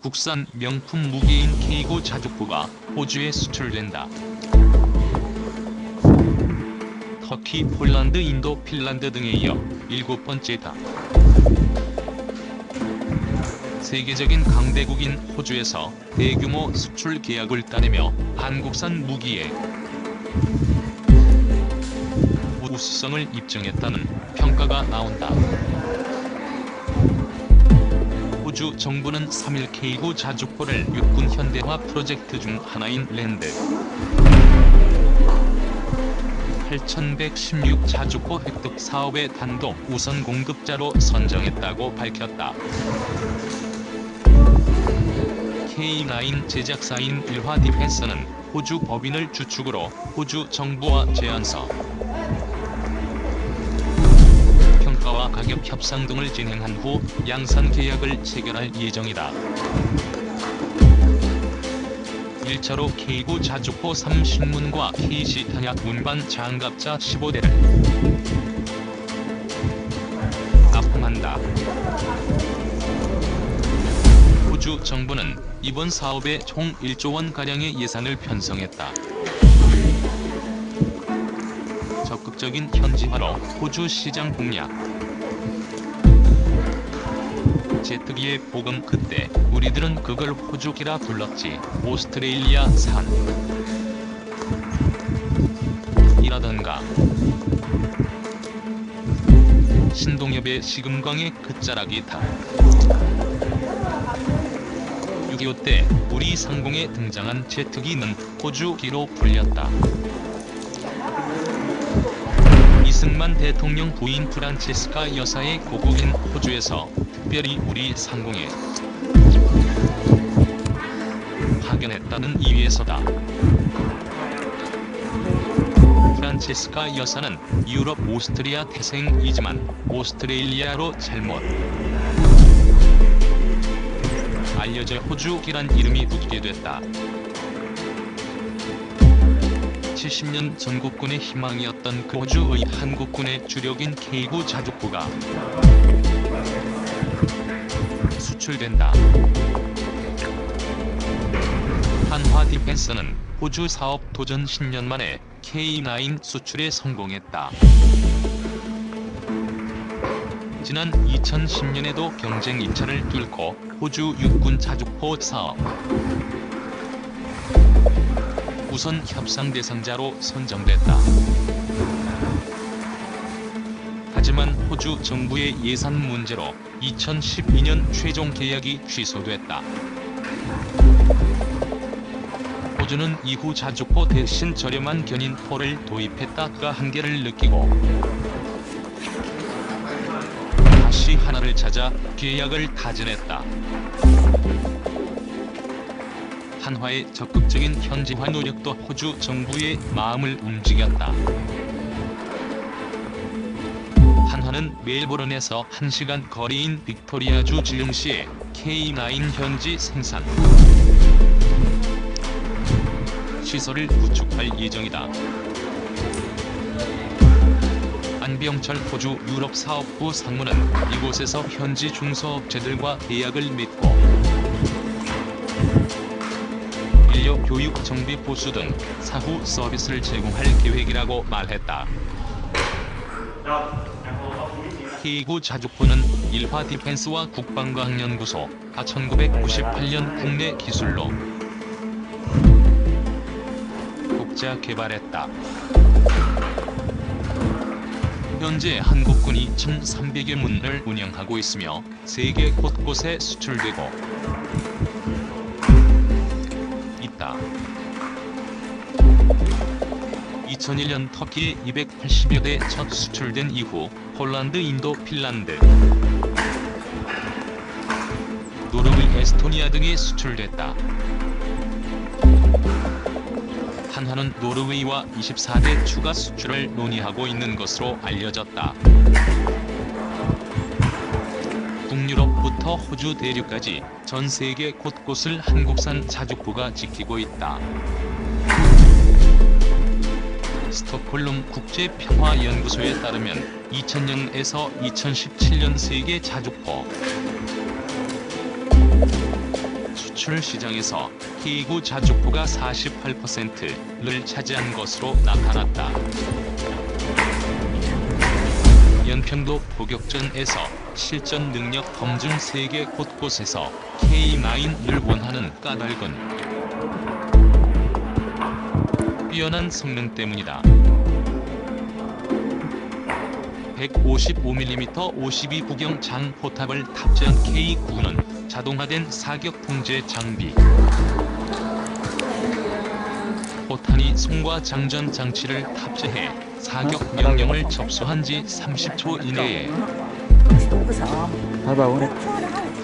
국산 명품 무기인 K9 자주포가 호주에 수출된다. 터키, 폴란드, 인도, 핀란드 등에 이어 일곱 번째다. 세계적인 강대국인 호주에서 대규모 수출 계약을 따내며 한국산 무기에 우수성을 입증했다는 평가가 나온다. 호주 정부는 3일 K9 자주포를 육군 현대화 프로젝트 중 하나인 랜드 8116 자주포 획득 사업의 단독 우선 공급자로 선정했다고 밝혔다. K9 제작사인 일화 디펜스는 호주 법인을 주축으로 호주 정부와 제안서, 평가와 가격 협상 등을 진행한 후 양산 계약을 체결할 예정이다. 1차로 K9 자주포 3신문과 KC 탄약 운반 장갑차 15대를 납품한다. 호주 정부는 이번 사업에 총 1조 원 가량의 예산을 편성했다. 적극적인 현지화로 호주 시장 공략. 제트기의 복음 그때 우리들은 그걸 호주기라 불렀지. 오스트레일리아 산. 이라던가. 신동엽의 시금광의 끝자락이 다. 6.25 때 우리 상공에 등장한 제트기는 호주기로 불렸다. 이승만 대통령 부인 프란체스카 여사의 고국인 호주에서 특별히 우리 상공에 파견했다는 이유에서다. 프란체스카 여사는 유럽 오스트리아 태생이지만 오스트레일리아로 잘못 알려져 호주기란 이름이 붙게 됐다. 70년 전국군의 희망이었던 그 호주의 한국군의 주력인 K9 자주포가 수출된다. 한화 디펜스는 호주 사업 도전 10년 만에 K9 수출에 성공했다. 지난 2010년에도 경쟁 2차를 뚫고 호주 육군 자주포 사업 우선 협상 대상자로 선정됐다. 호주 정부의 예산 문제로 2012년 최종 계약이 취소됐다. 호주는 이후 자주포 대신 저렴한 견인포를 도입했다가 한계를 느끼고 다시 하나를 찾아 계약을 타진했다. 한화의 적극적인 현지화 노력도 호주 정부의 마음을 움직였다. 한화는 멜보른에서 1시간 거리인 빅토리아주 지흥시에 K9 현지 생산 시설을 구축할 예정이다. 안병철 호주 유럽 사업부 상무는 이곳에서 현지 중소업체들과 계약을 맺고 인력 교육 정비 보수 등 사후 서비스를 제공할 계획이라고 말했다. K9 자주포는 일화 디펜스와 국방과학연구소 가 1998년 국내 기술로 독자 개발했다. 현재 한국군이 1,300여 문을 운영하고 있으며 세계 곳곳에 수출되고 2001년 터키 280여 대 첫 수출된 이후 폴란드, 인도, 핀란드, 노르웨이, 에스토니아 등에 수출됐다. 한화는 노르웨이와 24대 추가 수출을 논의하고 있는 것으로 알려졌다. 북유럽부터 호주 대륙까지 전 세계 곳곳을 한국산 자주포가 지키고 있다. 스톡홀름 국제평화연구소에 따르면 2000년에서 2017년 세계 자주포 수출 시장에서 K구 자주포가 48%를 차지한 것으로 나타났다. 연평도 포격전에서 실전 능력 검증 세계 곳곳에서 K9을 원하는 까닭은 뛰어난 성능 때문이다. 155mm 52 구경 장 포탑을 탑재한 K9는 자동화된 사격 통제 장비. 포탄이 송과 장전 장치를 탑재해 사격 명령을 접수한 지 30초 이내에 đi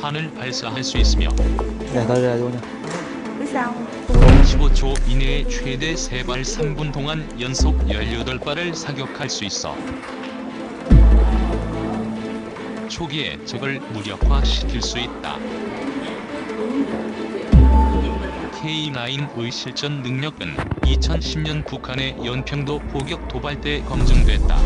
탄을 발사할 수 있으며 15초 이내에 최대 3발 3분 동안 연속 18발을 사격할 수 있어 초기에 적을 무력화시킬 수 있다. K9의 실전 능력은 2010년 북한의 연평도 포격 도발 때 검증됐다.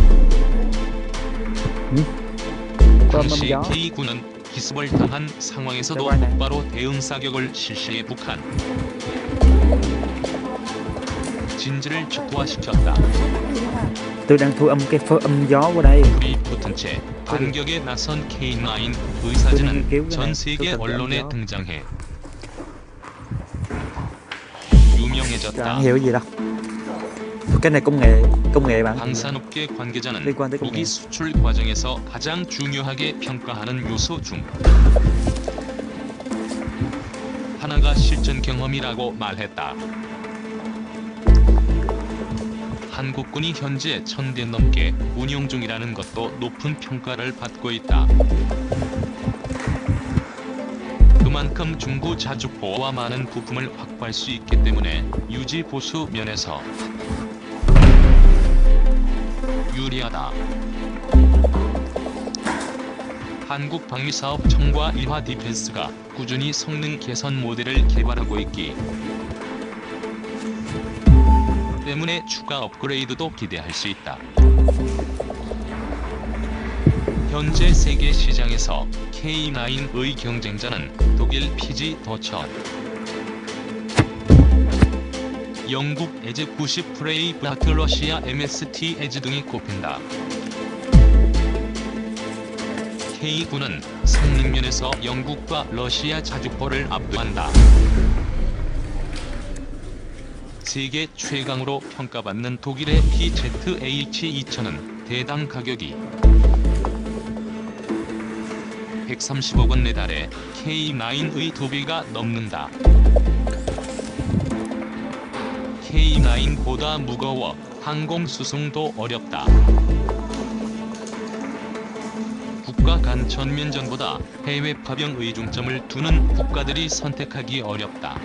당시 gió K9는 기습을 당한 상황에서도. 곧바로 대응 사격을 실시해 북한 진지를 축소화시켰다. Tôi đang thu âm cái phơ âm gió qua đây 불이 붙은 채 반격에 나선 K9 의사진은 전 세계 언론에 등장해 유명해졌다. chẳng hiểu gì đâu Cái này công nghệ Công nghệ bạn 방산업계 관계자는 무기 nghệ 수출 과정에서 가장 중요하게 평가하는 요소 중 하나가 실전 경험이라고 말했다. 한국군이 현재 천대 넘게 운용 중이라는 것도 높은 평가를 받고 있다. 그만큼 중구 자주포와 많은 부품을 확보할 수 있기 때문에 유지 보수 면에서 유리하다. 한국 방위사업 청과 일화 디펜스가 꾸준히 성능 개선 모델을 개발하고 있기 때문에 추가 업그레이드도 기대할 수 있다. 현재 세계 시장에서 K9의 경쟁자는 독일 PG 더천, 영국 에즈 90 프레이브 하트 러시아 MST 에즈 등이 꼽힌다. K9는 성능 면에서 영국과 러시아 자주포를 압도한다. 세계 최강으로 평가받는 독일의 PZH-2000은 대당 가격이 130억 원에 달해 K9의 두 배가 넘는다. K9보다 무거워 항공 수송도 어렵다. 국가 간 전면전보다 해외 파병 의중점을 두는 국가들이 선택하기 어렵다.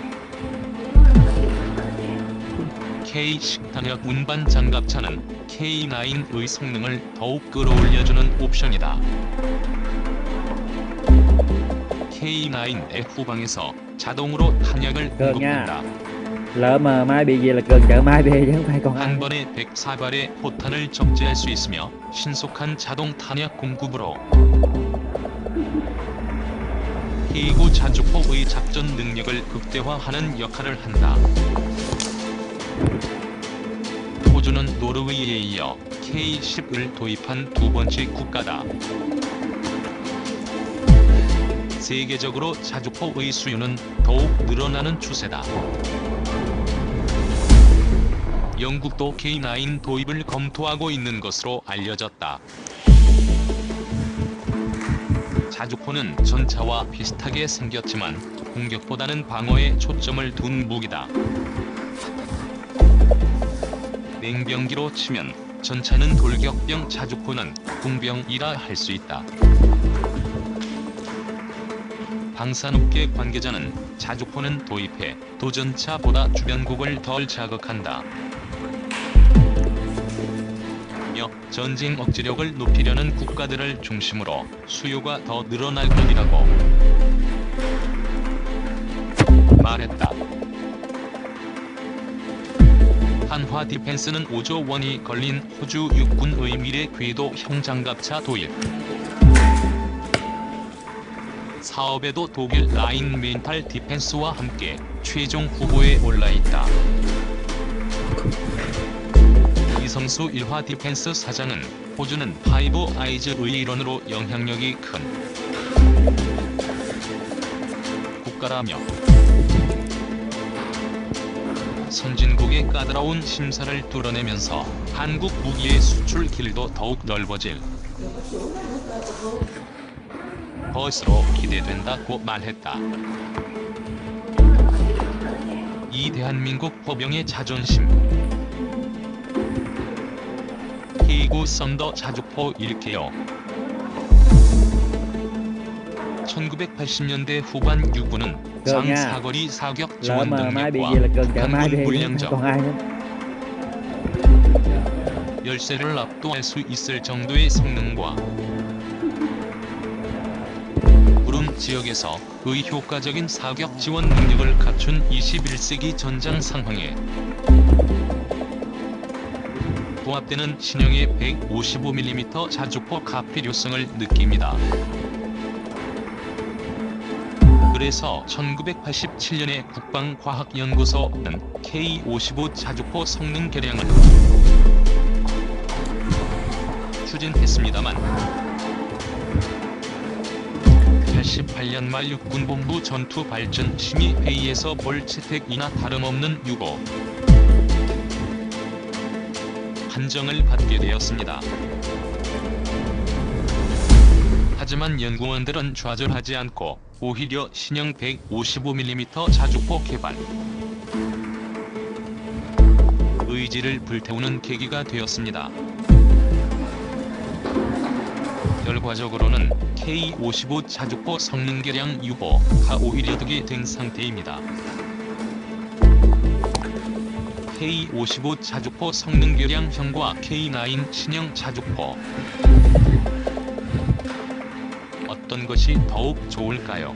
K 식탄약 운반 장갑차는 K9의 성능을 더욱 끌어올려주는 옵션이다. K9의 후방에서 자동으로 탄약을 Cường 공급한다. Lỡ mà mai bị gì là cần chở mai về chứ không phải còn 한 ăn 번에 104발의 포탄을 적재할 수 있으며 신속한 자동 탄약 공급으로 K9 자주포의 작전 능력을 극대화하는 역할을 한다. 호주는 노르웨이에 이어 K10을 도입한 두 번째 국가다. 세계적으로 자주포의 수요는 더욱 늘어나는 추세다. 영국도 K9 도입을 검토하고 있는 것으로 알려졌다. 자주포는 전차와 비슷하게 생겼지만 공격보다는 방어에 초점을 둔 무기다. 냉병기로 치면 전차는 돌격병 자주포는 궁병이라 할 수 있다. 방산업계 관계자는 자주포는 도입해 도전차보다 주변국을 덜 자극한다. 며 전쟁 억지력을 높이려는 국가들을 중심으로 수요가 더 늘어날 것이라고 말했다. 한화 디펜스는 5조 원이 걸린 호주 육군의 미래 궤도 형 장갑차 도입 사업에도 독일 라인 멘탈 디펜스와 함께 최종 후보에 올라 있다. 이성수 일화 디펜스 사장은 호주는 파이브 아이즈의 일원으로 영향력이 큰 국가라며 선진국의 까다로운 심사를 뚫어내면서 한국 무기의 수출 길도 더욱 넓어질 것으로 기대된다고 말했다. 이 대한민국 법영의 자존심 K구 썬더 자주포 일케요 1980년대 후반 nha. 장사거리 사격 지원 능력과 thì 물량적 열세를 압도할 수 있을 정도의 성능과 구름 지역에서 의 효과적인 사격 지원 능력을 갖춘 21세기 전장 상황에 부합되는 신형의 155mm 자주포 가 필요성을 느낍니다. 그래서 1987년에 국방과학연구소는 K-55 자주포 성능 개량을 추진했습니다만 88년 말 육군본부 전투 발전 심의 회의에서 볼 채택이나 다름없는 유고 판정을 받게 되었습니다. 하지만 연구원들은 좌절하지 않고 오히려 신형 155mm 자주포 개발 의지를 불태우는 계기가 되었습니다. 결과적으로는 K55 자주포 성능 개량 유보가 오히려 득이 된 상태입니다. K55 자주포 성능 개량형과 K9 신형 자주포 어떤 것이 더욱 좋을까요?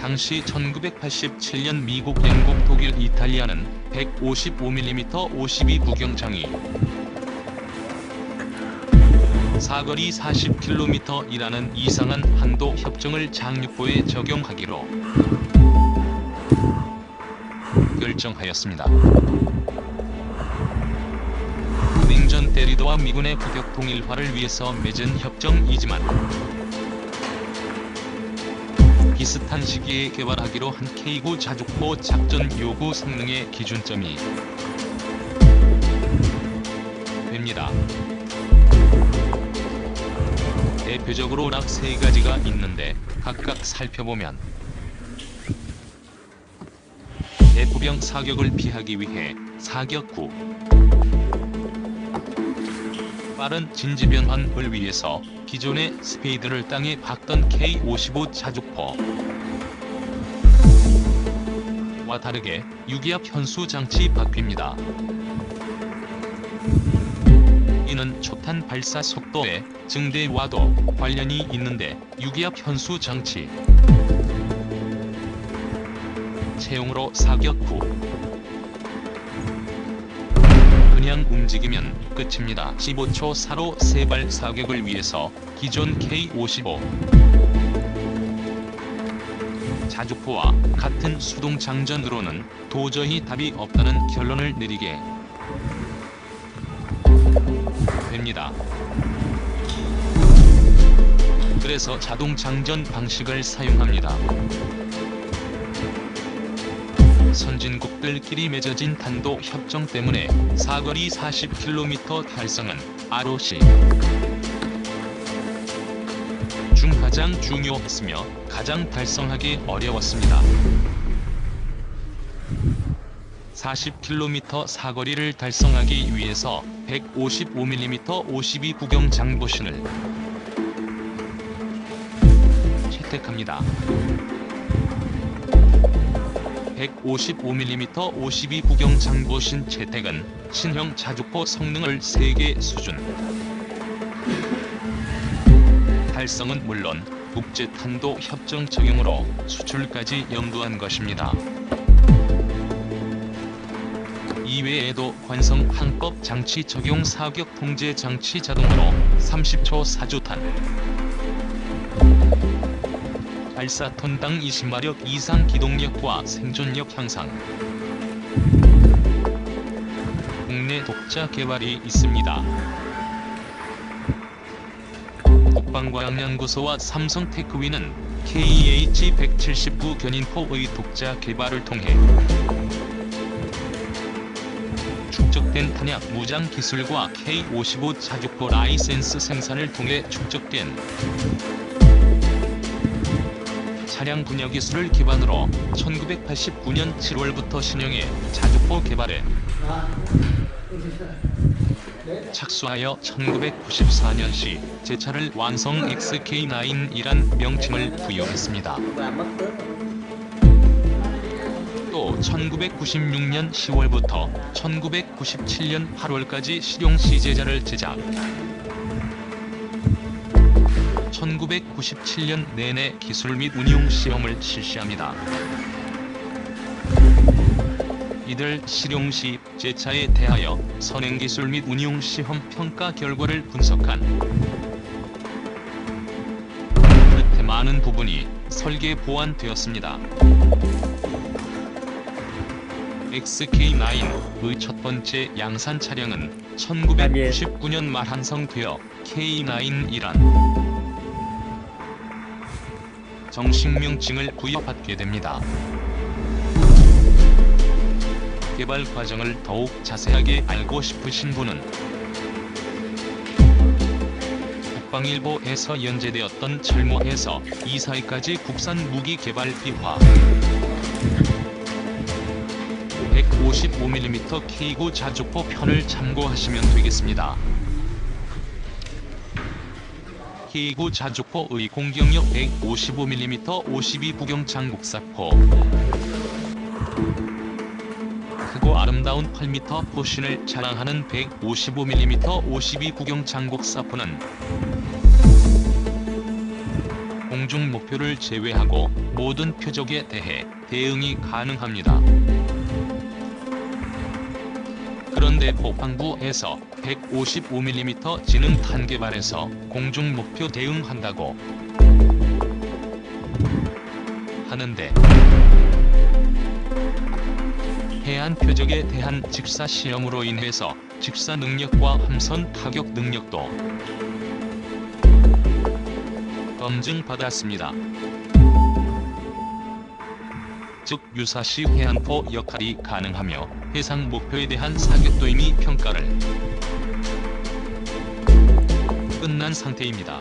당시 1987년 미국, 영국, 독일, 이탈리아는 155mm 52 구경장이 사거리 40km이라는 이상한 한도 협정을 장육보에 적용하기로 결정하였습니다. 냉전 대리도와 미군의 국격 통일화를 위해서 맺은 협정이지만 비슷한 시기에 개발하기로 한 K9 자주포 작전 요구 성능의 기준점이 됩니다. 대표적으로 락 세 가지가 있는데 각각 살펴보면 대포병 사격을 피하기 위해 사격 구 빠른 진지 변환을 위해서 기존의 스페이드를 땅에 박던 K55 자주포 와 다르게 유기압 현수 장치 바뀝니다. 이는 초탄 발사 속도의 증대와도 관련이 있는데 유기압 현수 장치 채용으로 사격 후 그냥 움직이면 끝입니다. 15초 사로 세발 사격을 위해서 기존 K55 자주포와 같은 수동 장전으로는 도저히 답이 없다는 결론을 내리게 됩니다. 그래서 자동 장전 방식을 사용합니다. 선진국들끼리 맺어진 단도 협정 때문에 사거리 40km 달성은 ROC 중 가장 중요했으며 가장 달성하기 어려웠습니다. 40km 사거리를 달성하기 위해서 155mm 52 구경 장보신을 채택합니다. 155mm 52 구경 장보신 채택은 신형 자주포 성능을 세계 수준 달성은 물론 국제 탄도 협정 적용으로 수출까지 염두한 것입니다. 이외에도 관성 항법 장치 적용 사격 통제 장치 자동으로 30초 사주탄 발사톤당 20마력 이상 기동력과 생존력 향상. 국내 독자 개발이 있습니다. 국방과학연구소와 삼성테크위는 KH-179 견인포의 독자 개발을 통해 축적된 탄약 무장 기술과 K55 자주포 라이센스 생산을 통해 축적된 차량 분야 기술을 기반으로 1989년 7월부터 신형의 자주포 개발에 착수하여 1994년시 제 차를 완성 XK9이란 명칭을 부여했습니다. 또 1996년 10월부터 1997년 8월까지 실용 시 제자를 제작. 1997년 내내 기술 및 운용 시험을 실시합니다. 이들 실용 시 제차에 대하여 선행 기술 및 운용 시험 평가 결과를 분석한 끝에 많은 부분이 설계 보완되었습니다. XK9의 첫 번째 양산 차량은 1999년 말 완성되어 K9이란 정식 명칭을 부여받게 됩니다. 개발 과정을 더욱 자세하게 알고 싶으신 분은 국방일보에서 연재되었던 철모에서 이사회까지 국산 무기 개발 비화 155mm K9 자주포 편을 참고하시면 되겠습니다. K9 자주포의 공격력 155mm 52 구경 장국사포 크고 아름다운 8m 포신을 자랑하는 155mm 52 구경 장곡 사포는 공중 목표를 제외하고 모든 표적에 대해 대응이 가능합니다. 그런데 국방부에서 155mm 지능 탄 개발해서 공중 목표 대응한다고 하는데 해안 표적에 대한 직사 시험으로 인해서 직사 능력과 함선 타격 능력도 검증받았습니다. 즉 유사시 해안포 역할이 가능하며 해상 목표에 대한 사격도 이미 평가를 끝난 상태입니다.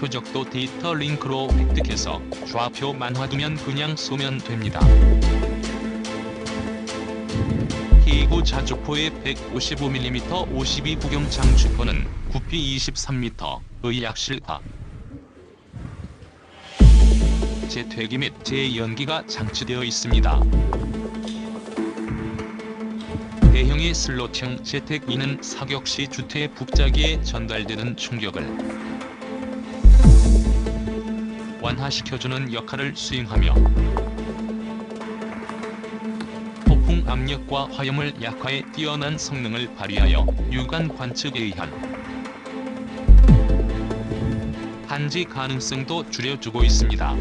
표적도 데이터 링크로 획득해서 좌표 만화두면 그냥 쏘면 됩니다. K9 자주포의 155mm 52 구경 장주포는 구피 23m의 약실화 재퇴기 및 재연기가 장치되어 있습니다. 대형의 슬롯형 재택기는 사격 시 주퇴 북자기에 전달되는 충격을 완화시켜주는 역할을 수행하며 폭풍 압력과 화염을 약화해 뛰어난 성능을 발휘하여 유관 관측에 의한 한지 가능성도 줄여주고 있습니다.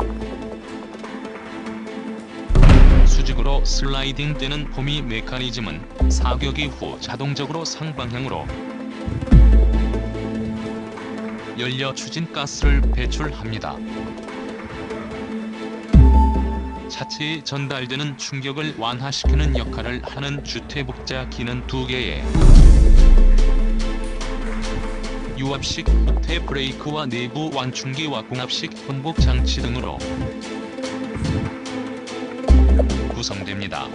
수직으로 슬라이딩 되는 포미 메커니즘은 사격 이 후 자동적으로 상방향으로 연료 추진 가스를 배출합니다. 차체에 전달되는 충격을 완화시키는 역할을 하는 주퇴복자 기는 두 개의 유압식 후퇴 브레이크와 내부 완충기와 공압식 혼복 장치 등으로 구성됩니다.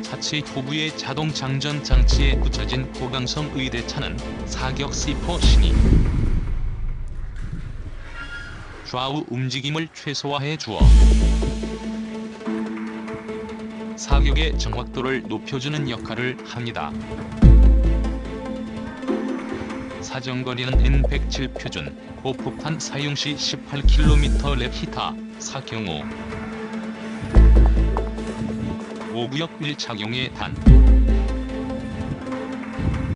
차체 후부의 자동 장전 장치에 붙여진 고강성 의대차는 사격 C4 신이 좌우 움직임을 최소화해 주어 사격의 정확도를 높여주는 역할을 합니다. 사정거리는 N107 표준, 고폭탄 사용 시 18km 랩 히타, 사 경우 5구역 1 착용의 단